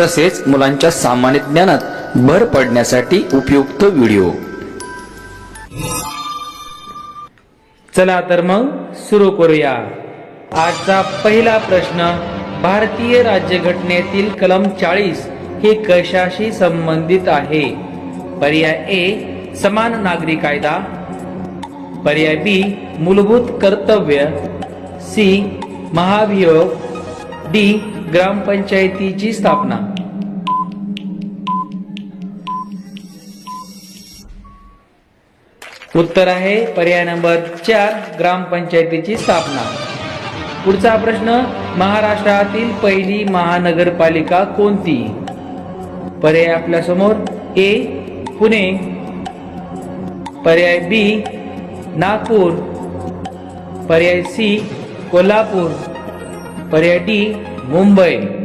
तसेच मुलांच्या सामान्य ज्ञानात भर पडण्यासाठी उपयुक्त व्हिडिओ. चला तर मग सुरू करूया. आजचा पहिला प्रश्न भारतीय राज्यघटनेतील कलम चाळीस हे कशाशी संबंधित आहे? पर्याय ए समान नागरी कायदा. पर्याय बी मूलभूत कर्तव्य. सी महाभियोग. डी ग्रामपंचायतीची स्थापना. उत्तर आहे पर्याय नंबर चार ग्रामपंचायतीची स्थापना. पुढचा प्रश्न महाराष्ट्रातील पहिली महानगरपालिका कोणती? पर्याय आपल्यासमोर ए पुणे. पर्याय बी नागपूर. पर्याय सी कोल्हापूर. पर्यटी मुंबई.